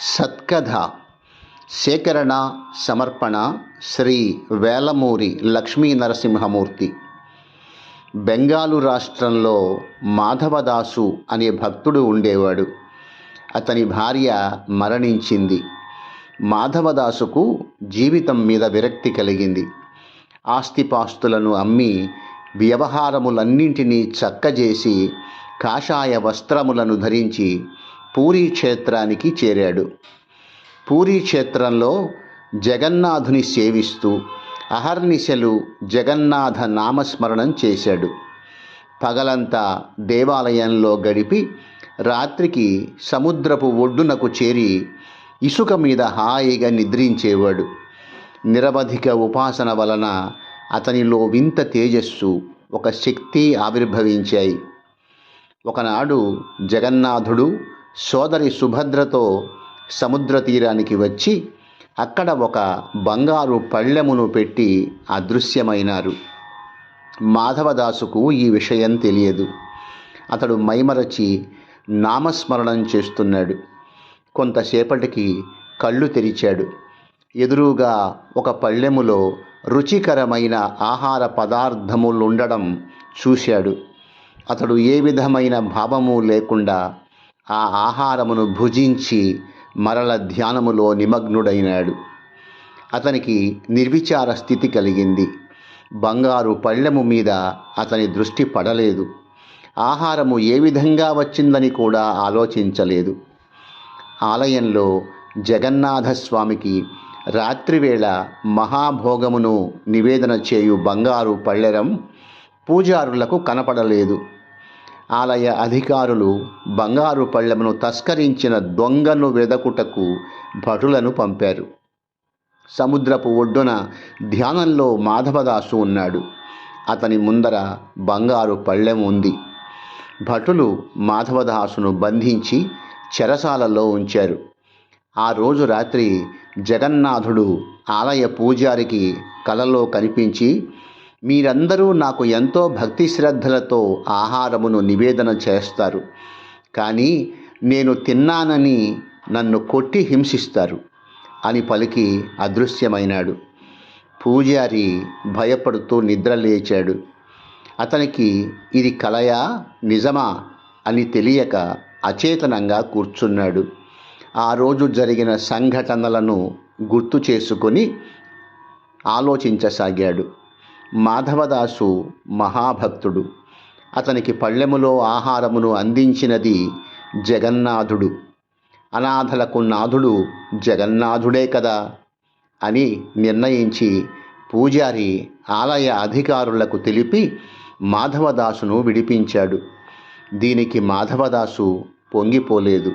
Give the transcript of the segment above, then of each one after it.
సత్కథ సేకరణ సమర్పణ శ్రీ వేలమూరి లక్ష్మీ నరసింహమూర్తి. బెంగాలు రాష్ట్రంలో మాధవదాసు అనే భక్తుడు ఉండేవాడు. అతని భార్య మరణించింది. మాధవదాసుకు జీవితం మీద విరక్తి కలిగింది. ఆస్తిపాస్తులను అమ్మి వ్యవహారములన్నింటినీ చక్కజేసి కాషాయ వస్త్రములను ధరించి పూరీ క్షేత్రానికి చేరాడు. పూరీ క్షేత్రంలో జగన్నాథుని సేవిస్తూ అహర్నిశలు జగన్నాథ నామస్మరణం చేశాడు. పగలంతా దేవాలయంలో గడిపి రాత్రికి సముద్రపు ఒడ్డునకు చేరి ఇసుక మీద హాయిగా నిద్రించేవాడు. నిరవధిక ఉపాసన వలన అతనిలో వింత తేజస్సు ఒక శక్తి ఆవిర్భవించాయి. ఒకనాడు జగన్నాథుడు సోదరి సుభద్రతో సముద్ర తీరానికి వచ్చి అక్కడ ఒక బంగారు పళ్ళెమును పెట్టి అదృశ్యమైనారు. మాధవదాసుకు ఈ విషయం తెలియదు. అతడు మైమరచి నామస్మరణం చేస్తున్నాడు. కొంతసేపటికి కళ్ళు తెరిచాడు. ఎదురుగా ఒక పళ్ళెములో రుచికరమైన ఆహార పదార్థములుండడం చూశాడు. అతడు ఏ విధమైన భావము లేకుండా ఆ ఆహారమును భుజించి మరల ధ్యానములో నిమగ్నుడైనాడు. అతనికి నిర్విచార స్థితి కలిగింది. బంగారు పళ్ళెము మీద అతని దృష్టి పడలేదు. ఆహారము ఏ విధంగా వచ్చిందని కూడా ఆలోచించలేదు. ఆలయంలో జగన్నాథస్వామికి రాత్రివేళ మహాభోగమును నివేదన చేయు బంగారు పళ్ళెరం పూజారులకు కనపడలేదు. ఆలయ అధికారులు బంగారు పళ్ళెమును తస్కరించిన దొంగను వెదకుటకు భటులను పంపారు. సముద్రపు ఒడ్డున ధ్యానంలో మాధవదాసు ఉన్నాడు. అతని ముందర బంగారు పళ్ళెం ఉంది. భటులు మాధవదాసును బంధించి చెరసాలలో ఉంచారు. ఆ రోజు రాత్రి జగన్నాథుడు ఆలయ పూజారికి కలలో కనిపించి మీరందరూ నాకు ఎంతో భక్తి శ్రద్ధలతో ఆహారమును నివేదన చేస్తారు. కానీ నేను తిన్నానని నన్ను కొట్టి హింసిస్తారు అని పలికి అదృశ్యమైనాడు. పూజారి భయపడుతూ నిద్రలేచాడు అతనికి ఇది కలయా నిజమా అని తెలియక అచేతనంగా కూర్చున్నాడు. ఆ రోజు జరిగిన సంఘటనలను గుర్తు చేసుకొని ఆలోచించసాగాడు. మాధవదాసు మహాభక్తుడు. అతనికి పళ్ళెములో ఆహారమును అందించినది జగన్నాథుడు. అనాథలకు నాథుడు జగన్నాథుడే కదా అని నిర్ణయించి పూజారి ఆలయ అధికారులకు తెలిపి మాధవదాసును విడిపించాడు. దీనికి మాధవదాసు పొంగిపోలేదు.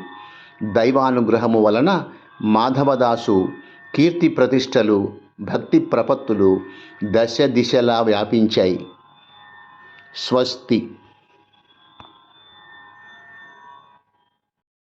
దైవానుగ్రహము వలన మాధవదాసు కీర్తి ప్రతిష్టలు భక్తి ప్రపత్తులు దశ దిశలా వ్యాపించాయి. స్వస్తి.